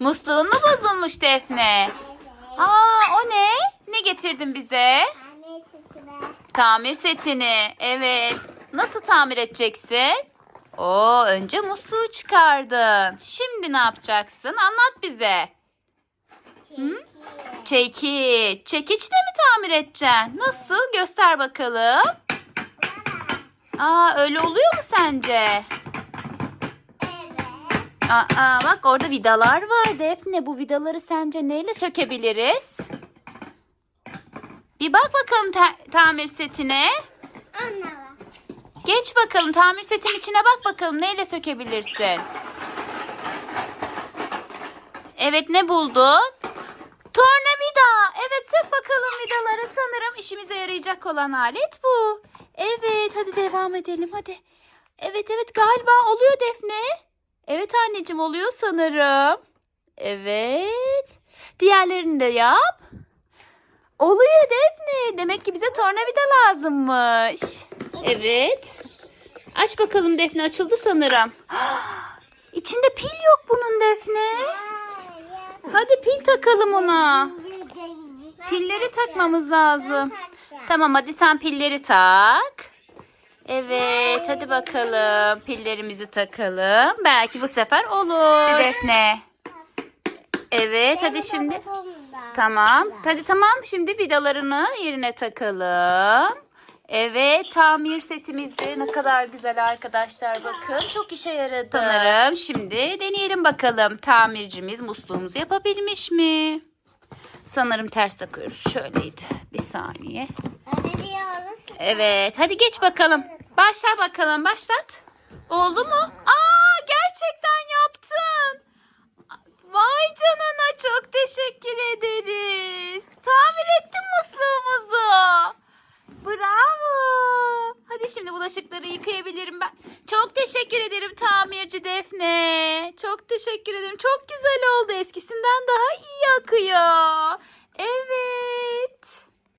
Musluğun mu bozulmuş Defne? Aa o ne? Ne getirdin bize? Sesi ver. Tamir setini. Evet. Nasıl tamir edeceksin? Oo, önce musluğu çıkardın. Şimdi ne yapacaksın? Anlat bize. Çekiyor. Çekiç. Çekiçle mi tamir edeceksin? Nasıl? Göster bakalım. Aa, öyle oluyor mu sence? Evet. Aa, bak orada vidalar var Defne. Bu vidaları sence neyle sökebiliriz? Bir bak bakalım ta- tamir setine. Anne. Geç bakalım tamir setin içine bak bakalım neyle sökebilirsin. Evet ne buldun? Tornavida. Evet sök bakalım vidaları. Sanırım işimize yarayacak olan alet bu. Hadi devam edelim hadi. Evet evet galiba oluyor Defne. Evet anneciğim oluyor sanırım. Evet. Diğerlerini de yap. Oluyor Defne. Demek ki bize tornavida lazımmış. Evet. Aç bakalım Defne açıldı sanırım. İçinde pil yok bunun Defne. Hadi pil takalım ona. Pilleri takmamız lazım. Tamam hadi sen pilleri tak. Evet hadi bakalım pillerimizi takalım. Belki bu sefer olur Defne. Evet hadi şimdi. Tamam. Hadi tamam. Şimdi vidalarını yerine takalım. Evet tamir setimiz de ne kadar güzel arkadaşlar bakın. Çok işe yaradı. Sanırım şimdi deneyelim bakalım. Tamircimiz musluğumuzu yapabilmiş mi? Sanırım ters takıyoruz. Şöyleydi. Bir saniye. Evet hadi geç bakalım. Başla bakalım başlat. Oldu mu? Aa gerçekten yaptın. Vay canına çok teşekkür ederiz. Tamir ettin musluğumuzu. Bravo. Hadi şimdi bulaşıkları yıkayabilirim ben. Çok teşekkür ederim tamirci Defne. Çok teşekkür ederim. Çok güzel oldu. Eskisinden daha iyi akıyor. Evet.